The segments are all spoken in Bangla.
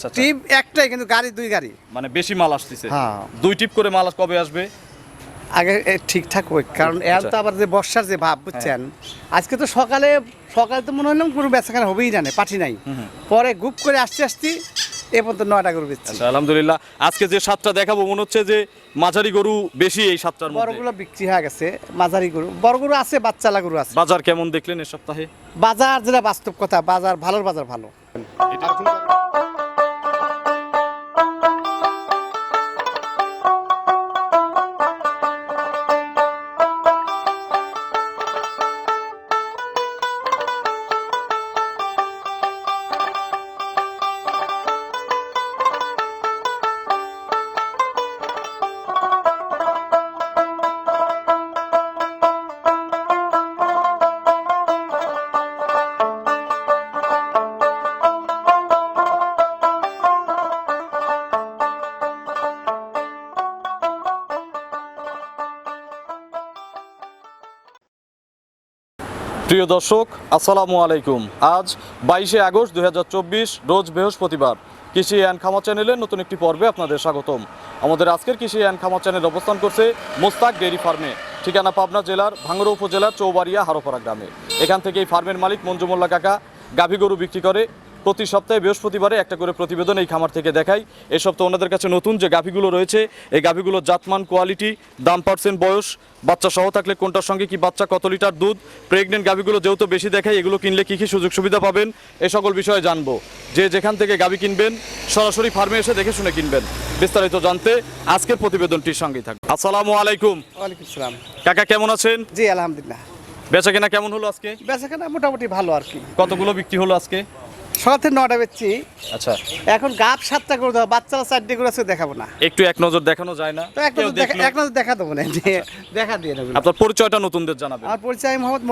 আচ্ছা, টিপ একটাই কিন্তু গাড়ি দুই গাড়ি। মানে বেশি মাল আসতেছে। হ্যাঁ। দুই টিপ করে মাল কবে আসবে? আগে ঠিকঠাক হোক কারণ এখন তো আবার যে বর্ষার যে ভাব বুঝছেন? আজকে তো সকালে সকালে তো মনে কোনো হবেই জানে পাঠি নাই। পরে গুপ করে আসতে আসতে এ পর্যন্ত নয়টা গরু বেচছি। আচ্ছা আলহামদুলিল্লাহ। আজকে যে সাতটা দেখাবো মনে হচ্ছে যে মাঝারি গরু বেশি এই সাতটার মধ্যে। বড়গুলো বিক্রি হয়ে গেছে মাঝারি গরু। বড় গরু আছে বাচ্চালা গরু আছে। বাজার কেমন দেখলেন এ সপ্তাহে? বাজার যেটা বাস্তব কথা বাজার ভালোর বাজার ভালো। প্রিয় দর্শক, আসসালামু আলাইকুম। আজ বাইশে আগস্ট দুই হাজার চব্বিশ, রোজ বৃহস্পতিবার। কৃষি অ্যান্ড খামার চ্যানেলের নতুন একটি পর্বে আপনাদের স্বাগতম। আমাদের আজকের কৃষি অ্যান্ড খামার চ্যানেল অবস্থান করছে মোস্তাক ডেয়ারি ফার্মে, ঠিকানা পাবনা জেলার ভাঙ্গড়া উপজেলার চৌবাড়িয়া হারোপাড়া গ্রামে। এখান থেকে এই ফার্মের মালিক মঞ্জুমোল্লা কাকা গাভী গরু বিক্রি করে প্রতি সপ্তাহে বৃহস্পতিবারে একটা করে প্রতিবেদন এই খামার থেকে দেখাই। এই সপ্তাহে ওনাদের কাছে নতুন যে গাভীগুলো রয়েছে এই গাভীগুলোর জাতমান কোয়ালিটি দাম পার্সেন্ট বয়স বাচ্চা সহ থাকলে কোনটার সঙ্গে কি বাচ্চা কত লিটার দুধ প্রেগনেন্ট গাভীগুলো যেহেতু বেশি দেখায় এগুলো কিনলে কী কী সুযোগ সুবিধা পাবেন এ সকল বিষয়ে জানব। যে যেখান থেকে গাভী কিনবেন সরাসরি ফার্মে এসে দেখে শুনে কিনবেন। বিস্তারিত জানতে আজকের প্রতিবেদনটির সঙ্গেই থাকবে আসসালামু আলাইকুম। ওয়ালাইকুম কাকা কেমন আছেন? জি আলহামদুলিল্লাহ। বেচা কেনা কেমন হলো আজকে? বেচাখানা মোটামুটি ভালো আর কি। কতগুলো বিক্রি হলো আজকে? সকাল থেকে নটা বেচছি। আচ্ছা। এখন গাপ সাতটা করে দেবো বাচ্চারা চারটে করে আছে দেখাবো না। একটু এক নজর দেখানো যায় না? তো এক নজর দেখা এক নজর দেখা দেবো না দেখা দিয়ে দেবো। আপনার পরিচয়টা নতুনদের জানাবেন। আমার পরিচয় আমি মোহাম্মদ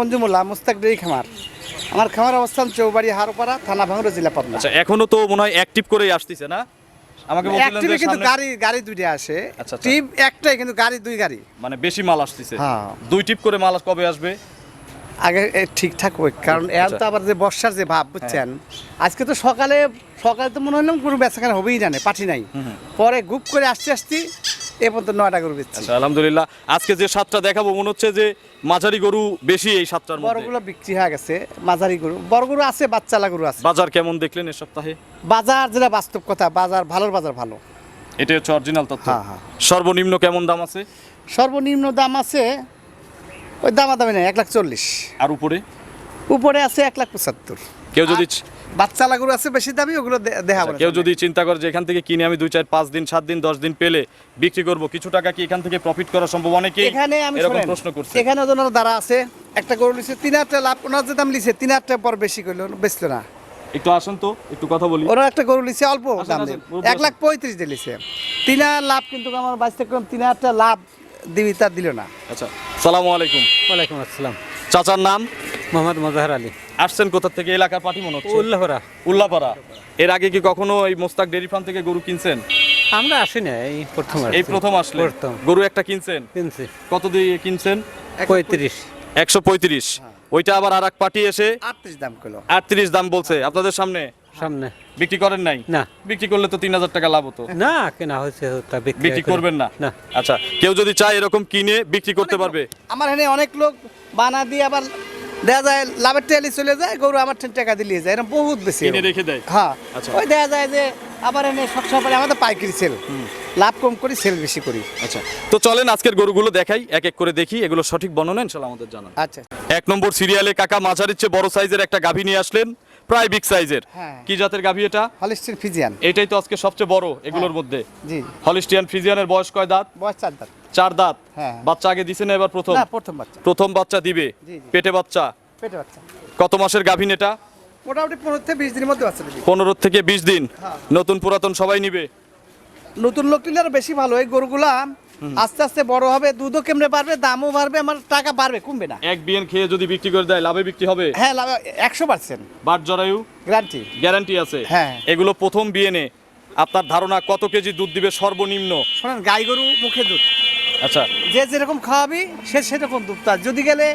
মুস্তাক ডেরি খামার। আমার খামার অবস্থান চৌবাড়ি হারোপাড়া থানা ভাঙড়া জেলা পাবনা। আচ্ছা এখনও তো মনে হয় অ্যাক্টিভ করেই আসতেছে না? আমাকে বলছিলেন যে কিন্তু গাড়ি গাড়ি দুইটা আসে। আচ্ছা, আচ্ছা। টিপ একটাই কিন্তু গাড়ি দুই গাড়ি। মানে বেশি মাল আসতেছে। হ্যাঁ। দুই টিপ করে মাল কবে আসবে? আগে ঠিকঠাক হোক কারণ এখন তো আবার যে বর্ষার যে ভাব বুঝছেন? আজকে তো সকালে সকালে তো মনে হলাম কোনো বেচাখানা হবেই জানে পাঠি নাই। পরে গুপ করে আসতে আসতে এ পর্যন্ত নয়টা গরু বেচছি। আচ্ছা আলহামদুলিল্লাহ। আজকে যে সাতটা দেখাবো মনে হচ্ছে যে মাঝারি গরু বেশি এই সাতটার মধ্যে। বড়গুলো বিক্রি হয়ে গেছে মাঝারি গরু। বড় গরু আছে বাচ্চালা গরু আছে। বাজার কেমন দেখলেন এ সপ্তাহে? বাজার যেটা বাস্তব কথা বাজার ভালোর বাজার ভালো। এটা হচ্ছে অরিজিনাল তথ্য। হ্যাঁ, হ্যাঁ। সর্বনিম্ন কেমন দাম আছে? সর্বনিম্ন দাম আছে ওই দামাদামি নেই এক লাখ চল্লিশ। আর উপরে? উপরে আছে এক লাখ পঁচাত্তর। কেউ যদি বাচ্চালা গরু আছে বেশি দামি ওগুলো দেখাবো কেউ যদি চিন্তা করে যে এখান থেকে কিনে আমি দুই চার পাঁচ দিন সাত দিন দশ দিন পেলে বিক্রি করব কিছু টাকা কি এখান থেকে প্রফিট করা সম্ভব? অনেকেই এখানে আমি এরকম প্রশ্ন করছে। এখানে ওদের দ্বারা আছে একটা গরু লিছে তিন হাজার লাভ ওনার যে দাম লিছে তিন হাজার পর বেশি করল বেচলো না। একটু আসুন তো একটু কথা বলি। ওরা একটা গরু লিছে অল্প দাম এক লাখ পঁয়ত্রিশ দিয়ে লিছে তিন হাজার লাভ কিন্তু আমার বাঁচতে কম তিন হাজার লাভ। দিবি দিল না। আচ্ছা সালামু আলাইকুম। ওয়ালাইকুম আসসালাম। চাচার নাম? মোহাম্মদ মজাহার আলী। আসছেন কোথা থেকে? এলাকার পার্টি মনে হচ্ছে। উল্লাহরা। উল্লাপাড়া এর আগে কি কখনো এই মোস্তাক ডেরি ফার্ম থেকে গরু কিনছেন? আমরা আসি না এই প্রথম এই প্রথম আসলে? প্রথম। গরু একটা কিনছেন? কিনছি। কত দিয়ে কিনছেন? পঁয়ত্রিশ। একশো পঁয়ত্রিশ। ওইটা আবার আর এক পার্টি এসে? আটত্রিশ দাম করল আটত্রিশ দাম বলছে। আপনাদের সামনে? সামনে। বিক্রি করেন নাই? না। বিক্রি করলে তো তিন হাজার টাকা লাভ হতো। না কেনা হয়েছে তা বিক্রি করবেন না? না। আচ্ছা কেউ যদি চায় এরকম কিনে বিক্রি করতে পারবে? আমার এখানে অনেক লোক বানা দিয়ে আবার দেখা যায় লাভের টেলি চলে যায় গরু আমার টাকা যায়। এরকম বহুত বেশি কিনে রেখে দেয়? হ্যাঁ। আচ্ছা। ওই দেখা যায় যে আবার এনে সব সময় আমাদের পাইকারি সেল লাভ কম করি সেল বেশি করি। আচ্ছা তো চলেন আজকের গরুগুলো দেখাই এক এক করে দেখি এগুলো সঠিক বর্ণনা ইনশাল্লাহ আমাদের জানান। আচ্ছা। এক নম্বর সিরিয়ালে কাকা মাঝারির চেয়ে বড় সাইজের একটা গাভী নিয়ে আসলেন। প্রায় বিগ সাইজের হ্যাঁ। কি জাতের গাভী এটা? হলিস্টিন ফিজিয়ান এটাই তো আজকে সবচেয়ে বড় এগুলোর মধ্যে। জি। হলিস্টিয়ান ফ্রিজিয়ানের বয়স কয় দাঁত? বয়স চার দাঁত। চার দাঁত। হ্যাঁ। বাচ্চা আগে দিছে না এবার প্রথম? না প্রথম বাচ্চা। প্রথম বাচ্চা দিবে। পেটে বাচ্চা? পেটে বাচ্চা। কত মাসের গাভীন এটা? মোটামুটি পনেরো থেকে বিশ দিনের মধ্যে বাচ্চা পনেরো থেকে বিশ দিন। হ্যাঁ। নতুন পুরাতন সবাই নিবে? নতুন লোক নিলে আরও বেশি ভালো। এই গরুগুলা আস্তে আস্তে বড় হবে দুধও কেমনে বাড়বে দামও বাড়বে আমার টাকা বাড়বে কমবে না। এক বিয়েন খেয়ে যদি বিক্রি করে দেয় লাভে বিক্রি হবে? হ্যাঁ লাভ একশো পার্সেন্ট। বাট জরায়ু? গ্যারান্টি। গ্যারান্টি আছে? হ্যাঁ। এগুলো প্রথম বিয়েনে আপনার ধারণা কত কেজি দুধ দিবে সর্বনিম্ন? শোনেন গাই গরু মুখে দুধ। আচ্ছা। যে যেরকম খাওয়াবি সে সেরকম দুধ তার। যদি গেলে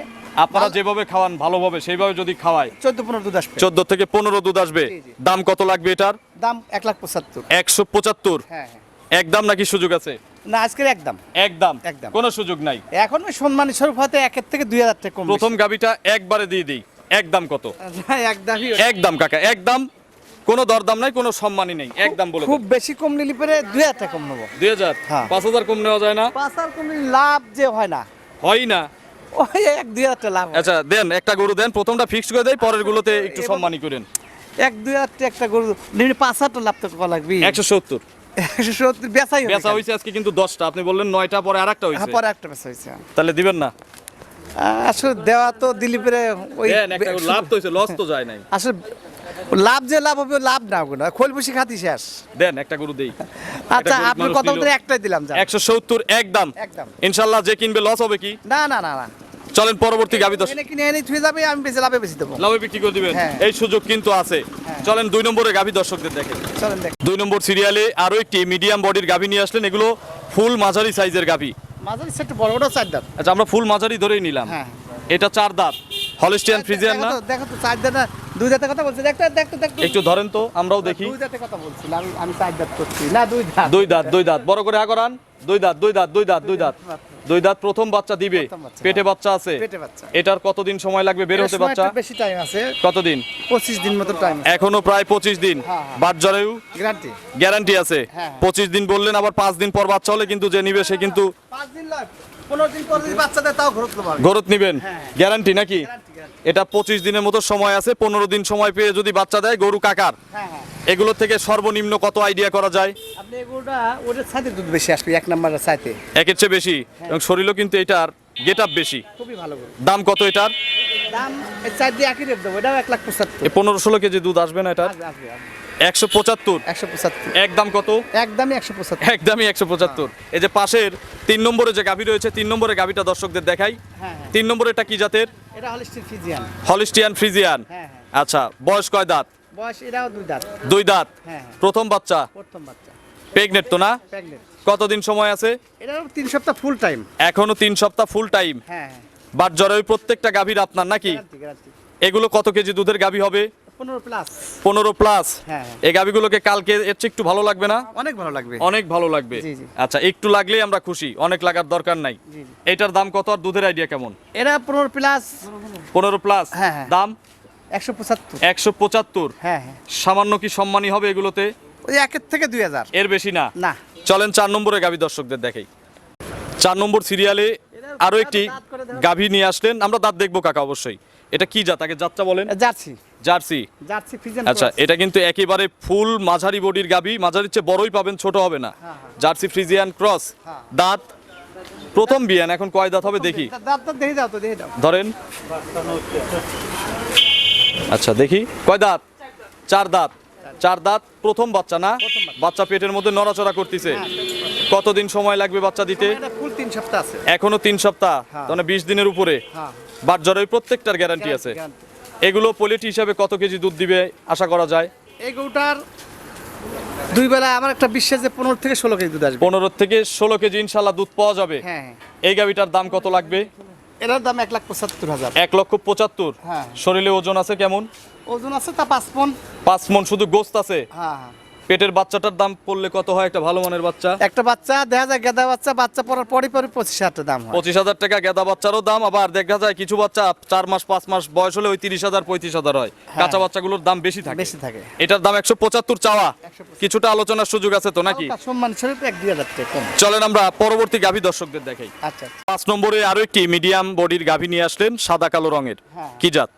আপনারা যেভাবে খাওয়ান ভালোভাবে সেইভাবে যদি খাওয়ায়। চোদ্দ পনেরো দুধ আসবে। চোদ্দ থেকে পনেরো দুধ আসবে। দাম কত লাগবে এটার? দাম এক লাখ পঁচাত্তর। একশো পঁচাত্তর। হ্যাঁ হ্যাঁ। একদম নাকি সুযোগ আছে? না আজকের একদম। একদম? একদম। কোনো সুযোগ নাই? এখন সম্মানী স্বরূপ হতে একের থেকে দুই হাজার টাকা কম প্রথম গাবিটা একবারে দিয়ে দিই। একদম কত? একদমই একদম কাকা একদম। কোনো দরদাম নাই কোনো সম্মানই নেই। একদম বলে খুব বেশি কম নিলে পরে দুই হাজার টাকা কম নেব। দুই হাজার? হ্যাঁ। পাঁচ হাজার কম নেওয়া যায় না? পাঁচ হাজার কম লাভ যে হয় না। হয় না। ওই এক দুই হাজার টাকা লাভ আচ্ছা দেন একটা গরু দেন। প্রথমটা ফিক্সড করে দেয় পরের গুলোতে একটু এবার- সম্মানী করেন। এক দুই হাজার একটা গরু পাঁচ হাজার লাভ তো লাগবে একশো সত্তর। বেচাই বেচা কেন? হয়েছে আজকে কিন্তু দশটা। আপনি বললেন নয়টা পরে আর একটা হ্যাঁ, হয়েছে পরে একটা বেচা হয়েছে তাহলে দিবেন না? আসলে দেওয়া তো দিলীপের ওই দেন একটা গরু, লাভ তো হয়েছে লস তো যায় নাই। আসলে লাভ যে লাভ হবে লাভ না খোল বসে খাতি শেষ। দেন একটা গরু দেই। আচ্ছা আপনার কথা। একটাই দিলাম যা একশো সত্তর একদম। একদম। ইনশাল্লাহ যে কিনবে লস হবে কি? না না না না। চলেন পরবর্তী গাবি দশ কিনে এনে থুয়ে যাবে আমি বেশি লাভে বেশি দেবো। লাভে বিক্রি করে দিবেন। হ্যাঁ। এই সুযোগ কিন্তু আছে। চলেন দুই নম্বরে গাভী দর্শকদের দেখেন। চলেন দেখ দুই নম্বর সিরিয়ালে আরও একটি মিডিয়াম বডির গাভী নিয়ে আসলেন। এগুলো ফুল মাঝারি সাইজের গাভী মাঝারি সেট বড় বড় চার দাঁত। আচ্ছা আমরা ফুল মাঝারি ধরেই নিলাম। হ্যাঁ। এটা চার দাঁত। হলিস্টিয়ান ফ্রিজিয়ান না? দেখো তো, চার দাঁত না দুই দাঁতের কথা বলছি। দেখতে দেখতে দেখতে একটু ধরেন তো আমরাও দেখি। দুই দাঁতের কথা বলছি আমি আমি চার দাঁত করছি। না দুই দাঁত। দুই দাঁত দুই দাঁত। বড় করে আগরান। দুই দাঁত দুই দাঁত। দুই দাঁত দুই দাঁত। দুই দাঁত প্রথম বাচ্চা দিবে। বাচ্চা। পেটে বাচ্চা আছে? এটার কতদিন সময় লাগবে? বের হতে বাচ্চা? বেশি টাইম আছে। কতদিন? পঁচিশ দিন মতো টাইম এখনও প্রায় পঁচিশ দিন। হ্যাঁ, হ্যাঁ। গ্যারান্টি গ্যারান্টি আছে। হ্যাঁ। পঁচিশ দিন বললেন আবার পাঁচ দিন পর বাচ্চা হলে কিন্তু যে নিবে সে কিন্তু দিন গরত নিবেন? হ্যাঁ। গ্যারান্টি নাকি? গ্যারান্টি গ্যারান্টি এটা পঁচিশ দিনের মতো সময় আছে পনেরো দিন সময় পেয়ে যদি বাচ্চা দেয় গরু কাকার। হ্যাঁ হ্যাঁ। এগুলো থেকে সর্বনিম্ন কত আইডিয়া করা যায়? আপনি এগুলোটা ওদের সাথে দুধ বেশি আসবে এক নাম্বারের সাথে একের চেয়ে বেশি? এবং শরীরও কিন্তু এটার গেট আপ বেশি। খুবই ভালো দাম কত এটার? দাম চার দিয়ে একই রেট দেবো এটাও এক লাখ পঁচাত্তর। পনেরো ষোলো কেজি দুধ আসবে না এটার? আসবে। একশো পঁচাত্তর। একশো পঁচাত্তর। একদম কত? একদমই একশো পঁচাত্তর। একদমই একশো পঁচাত্তর। এই যে পাশের তিন নম্বরে যে গাভী রয়েছে তিন নম্বরে গাভীটা দর্শকদের দেখাই। হ্যাঁ হ্যাঁ। তিন নম্বরে এটা কি জাতের? এটা হলিস্টিয়ান ফ্রিজিয়ান। হ্যাঁ, হ্যাঁ। আচ্ছা বয়স কয় দাঁত? বয়স এটাও দুই দাঁত। দুই দাঁত। হ্যাঁ, হ্যাঁ। প্রথম বাচ্চা? প্রথম বাচ্চা। প্রেগনেট তো না? কতদিন সময় আছে? এটাও তিন সপ্তাহ ফুল টাইম এখনও তিন সপ্তাহ ফুল টাইম হ্যাঁ হ্যাঁ। বাট জরায়ু প্রত্যেকটা গাভীর আপনার নাকি? এগুলো কত কেজি দুধের গাভী হবে? পনেরো প্লাস পনেরো প্লাস হ্যাঁ, হ্যাঁ। এই গাভীগুলোকে কালকে এর চেয়ে একটু ভালো লাগবে না? অনেক ভালো লাগবে। অনেক ভালো লাগবে। আচ্ছা একটু লাগলেই আমরা খুশি। অনেক লাগার দরকার নাই। এটার দাম কত আর দুধের আইডিয়া কেমন? এরা পনেরো প্লাস পনেরো প্লাস হ্যাঁ। দাম? একশো পঁচাত্তর। একশো পঁচাত্তর। হ্যাঁ সামান্য কি সম্মানী হবে এগুলোতে? ওই একের থেকে দুই হাজার। এর বেশি না? না। চলেন চার নম্বরে গাভী দর্শকদের দেখাই। চার নম্বর সিরিয়ালে আরও একটি। গাভী নিয়ে আসলেন। আমরা দাঁত দেখব কাকা অবশ্যই। এটা কি জাত? আগে জাতটা বলেন। জার্সি। জার্সি। জার্সি ফিজেন আচ্ছা এটা কিন্তু একেবারে ফুল মাঝারি বডির গাভী। মাঝারির চেয়ে বড়ই পাবেন ছোট হবে না। Jersey Friesian cross. হ্যাঁ। দাঁত? প্রথম বিয়ান এখন কয় দাঁত হবে দেখি। ধরেন। আচ্ছা দেখি। কয় দাঁত? চার দাঁত। চার দাঁত প্রথম বাচ্চা না? বাচ্চা। পেটের মধ্যে নড়াচড়া করতেছে। কতদিন সময় লাগবে বাচ্চা দিতে? এটা তিন সপ্তাহ এখনও তিন সপ্তাহ। হ্যাঁ। মানে বিশ দিনের উপরে। হ্যাঁ। বাট জ্বরের প্রত্যেকটার গ্যারান্টি আছে। এগুলো পোলিটি হিসাবে কত কেজি দুধ দিবে আশা করা যায়? এই গরুটার দুই বেলা আমার একটা বিশ্বাস যে পনেরো থেকে ষোলো কেজি দুধ আসবে। পনেরো থেকে ষোলো কেজি ইনশাল্লাহ দুধ পাওয়া যাবে। হ্যাঁ হ্যাঁ। এই গাভিটার দাম কত লাগবে? এটার দাম এক লাখ পঁচাত্তর হাজার। এক লক্ষ পঁচাত্তর। হ্যাঁ। শরীরে ওজন আছে কেমন? ওজন আছে তা পাঁচ মন। পাঁচ মন শুধু গোস্ত আছে? হ্যাঁ হ্যাঁ। পেটের বাচ্চাটার দাম পড়লে কত হয়? একটা ভালো মানের বাচ্চা। একটা বাচ্চা দেখা যায় গেদা বাচ্চা বাচ্চা পড়ার পরই পরে পঁচিশ হাজার টাকা দাম পঁচিশ হাজার টাকা গেদা বাচ্চারও দাম আবার দেখা যায় কিছু বাচ্চা চার মাস পাঁচ মাস বয়স হলে ওই তিরিশ হাজার পঁয়ত্রিশ হাজার হয়। কাঁচা বাচ্চাগুলোর দাম বেশি থাকে। বেশি থাকে। এটার দাম একশো পঁচাত্তর চাওয়া। কিছুটা আলোচনার সুযোগ আছে তো নাকি? সম্মান স্বরূপ এক দুই হাজার টাকা চলেন আমরা পরবর্তী গাভী দর্শকদের দেখাই। আচ্ছা পাঁচ নম্বরে আরও একটি মিডিয়াম বডির গাভী নিয়ে আসলেন সাদা কালো রঙের। হ্যাঁ। কি জাত?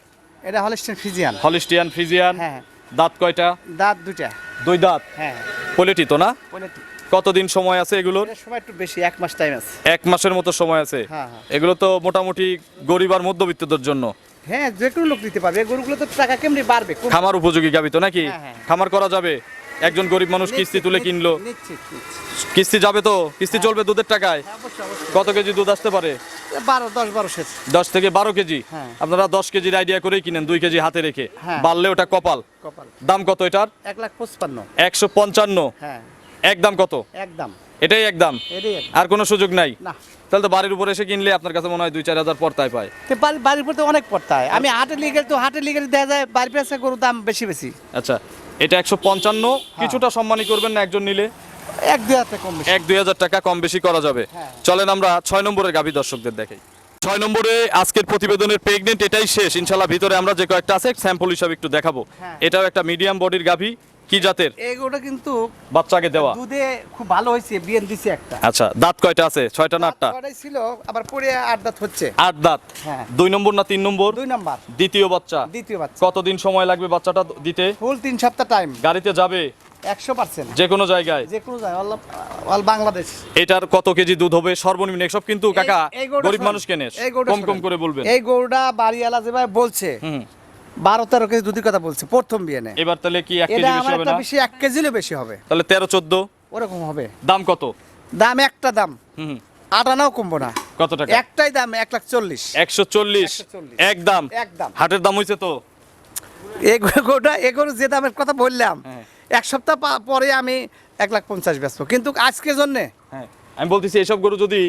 এটা হলিস্টিয়ান ফিজিয়ান হলিস্টিয়ান ফ্রিজিয়ান। হ্যাঁ। দাঁত কয়টা? দাঁত দুইটা। দুই দাঁত? হ্যাঁ। পোলেটি তো না? পলিটি। কতদিন সময় আছে এগুলোর সময় একটু বেশি এক মাস টাইম আছে। এক মাসের মতো সময় আছে? হ্যাঁ, হ্যাঁ। এগুলো তো মোটামুটি গরিব আর মধ্যবিত্তদের জন্য। হ্যাঁ যে কোনো লোক দিতে পারবে। গরুগুলো তো টাকা কেমনি বাড়বে? খামার উপযোগী গাবি তো নাকি? হ্যাঁ। খামার করা যাবে? একজন গরিব মানুষ কিস্তি তুলে কিনলো। কিস্তি যাবে তো? কিস্তি চলবে দুধের টাকায়। হ্যাঁ, কত কেজি দুধ আসতে পারে? বারো দশ বারো দশ থেকে বারো কেজি? হ্যাঁ। আপনারা দশ কেজির আইডিয়া করেই কিনেন দুই কেজি হাতে রেখে। হ্যাঁ। বাড়লে ওটা কপাল। কপাল। দাম কত এটার? এক লাখ পঁচপান্ন। একশো পঞ্চান্ন। হ্যাঁ। একদম কত? একদম। এটাই একদম আর কোনো সুযোগ নাই? না। তাহলে তো বাড়ির উপরে এসে কিনলে আপনার কাছে মনে হয় দুই চার হাজার পর্তায় পায়। বাড়ি- বাড়ির পর তো অনেক পর্তায়। আমি হাটে লিগে তো হাটে লিগে দেওয়া যায় বাড়ির পেছে গরুর দাম বেশি বেশি। আচ্ছা এটা একশো পঞ্চান্ন। কিছুটা সম্মানী করবেন না একজন নিলে। এক দুই হাতে কম এক দুই হাজার টাকা কম বেশি করা যাবে। হ্যাঁ। চলেন আমরা ছয় নম্বরের গাভী দর্শকদের দেখাই। ছয় নম্বরে আজকের প্রতিবেদনের প্রেগনেন্ট এটাই শেষ। ইনশাল্লাহ ভিতরে আমরা যে কয়েকটা আছে স্যাম্পল হিসাবে একটু দেখাবো। হ্যাঁ। এটাও একটা মিডিয়াম বডির গাভী। কি জাতের? এই কিন্তু বাচ্চাকে দেওয়া। দুধে খুব ভালো হয়েছে বিয়েন দিছে একটা। আচ্ছা দাঁত কয়টা আছে? ছয়টা না আটটা? কটাই ছিল আবার পরে আট দাঁত হচ্ছে। আট দাঁত। হ্যাঁ। দুই নম্বর না তিন নম্বর? দুই নাম্বার। দ্বিতীয় বাচ্চা। দ্বিতীয় বাচ্চা। কতদিন সময় লাগবে বাচ্চাটা দিতে? ফুল তিন সপ্তাহ টাইম গাড়িতে যাবে? একশো পার্সেন্ট যে কোনো জায়গায় যে কোনো যায় অল অল বাংলাদেশ এটার কত কেজি দুধ হবে সর্বনিম্ন এসব কিন্তু কাকা এই- এই গরুটা গরিব মানুষ কেনে কম কম করে বলবেন এই গরুটা বাড়িওয়ালা যেভাবে বলছে বারো তেরো কেজি দুধের কথা বলছে প্রথম বিয়ে এবার তাহলে কি এক কেজি বেশি হবে না বেশি এক কেজিরও বেশি হবে তাহলে তেরো চোদ্দ ওরকম হবে দাম কত দাম একটা দাম হুম। আটানাও কমবো না কত টাকা একটাই দাম এক লাখ চল্লিশ একশো চল্লিশ 140 এক দাম হাটের দাম হয়েছে তো এই গরুটা এই গরু যে দামের কথা বললাম হ্যাঁ। এক সপ্তাহ পরে আমি এক লাখ পঞ্চাশ ব্যস্ত কিন্তু আজকে জন্যে? হ্যাঁ আমি বলতেছি এইসব গরু যদি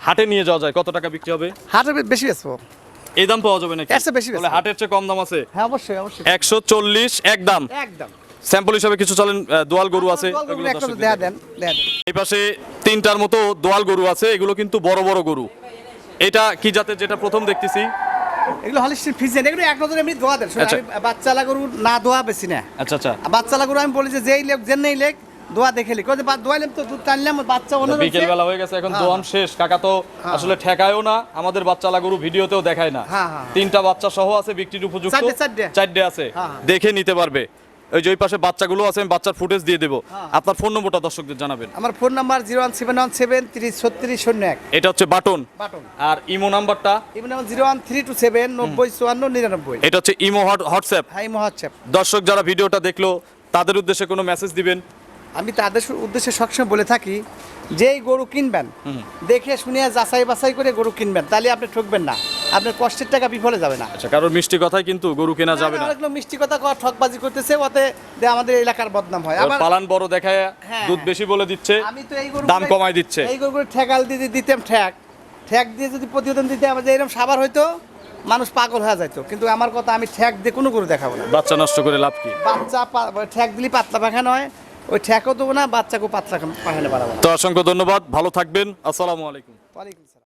হাটে নিয়ে যাওয়া যায় কত টাকা বিক্রি হবে? হাটের বেশি বেচবো। এই দাম পাওয়া যাবে নাকি? চেয়ে বেশি তাহলে। হাটের চেয়ে কম দাম আছে? হ্যাঁ অবশ্যই অবশ্যই। একশো চল্লিশ এক দাম। একদম। স্যাম্পল হিসাবে কিছু চলেন দোয়াল গরু আছে এই পাশে তিনটার মতো দোয়াল গরু আছে এগুলো কিন্তু বড় বড় গরু। এটা কি জাতের? যেটা প্রথম দেখতেছি। এগুলো হলিস্টিন এগুলো এক নজর এমনি দোয়া দেন। বাচ্চা আচ্ছা। গরু না দোয়া বেশি না আচ্ছা আচ্ছা। বাচ্চা আমি বলি যে যেই লেখ যে নেই লেখ দোয়া দেখে লিখ। যে দোয়াইলাম তো দুধ টানলাম বাচ্চা অন্য বিকেল বেলা হয়ে গেছে এখন দোয়ান শেষ। কাকা তো আসলে ঠেকায়ও না আমাদের বাচ্চা গরু ভিডিওতেও দেখায় না। হ্যাঁ, হ্যাঁ। তিনটা বাচ্চা সহ আছে বিক্রির উপযুক্ত। চারটে, আছে। হ্যাঁ, হ্যাঁ। দেখে নিতে পারবে। ওই যে ওই পাশে বাচ্চাগুলো আছে আমি বাচ্চার ফুটেজ দিয়ে দেবো। হ্যাঁ। আপনার ফোন নম্বরটা দর্শকদের জানাবেন। আমার phone number zero one seven one seven তিরিশ ছত্রিশ শূন্য এক। এটা হচ্ছে বাটন। বাটন। আর ইমো নাম্বারটা? Imo number zero one three two seven নব্বই চুয়ান্ন নিরানব্বই। এটা হচ্ছে ইমো হোয়াটসঅ্যাপ। High WhatsApp. দর্শক যারা ভিডিওটা দেখল তাদের উদ্দেশ্যে কোনো মেসেজ দিবেন। আমি তাদের উদ্দেশ্যে সবসময় বলে থাকি যেই গরু কিনবেন দেখে শুনে যাচাই বাছাই করে গরু কিনবেন তাহলে আপনি ঠকবেন না। আপনার কষ্টের টাকা বিফলে যাবে না। আচ্ছা কারোর মিষ্টি কথাই কিন্তু গরু কেনা যাবে না অনেক লোক মিষ্টি কথা ঠকবাজি করতেছে ওতে দে আমাদের এলাকার বদনাম হয়। আবার পালান বড় দেখায় হ্যাঁ। দুধ বেশি বলে দিচ্ছে আমি তো এই গরু দাম কমায় দিচ্ছে। এই গরু ঠেকাল দিয়ে দিতাম ঠেক। ঠেক দিয়ে যদি প্রতিবেদন দিতে আমার যে এরকম সাবার হইতো মানুষ পাগল হয়ে যাইতো। কিন্তু আমার কথা আমি ঠেক দিয়ে কোনো গরু দেখাবো না। বাচ্চা নষ্ট করে লাভ কি? বাচ্চা ঠেক দিলে পাতলা পাখানো হয় ওই ঠেকও দেবো না বাচ্চাকেও পাত্রা পাঠালে বাড়াবো তো অসংখ্য ধন্যবাদ ভালো থাকবেন আসসালামু আলাইকুম। ওয়ালাইকুম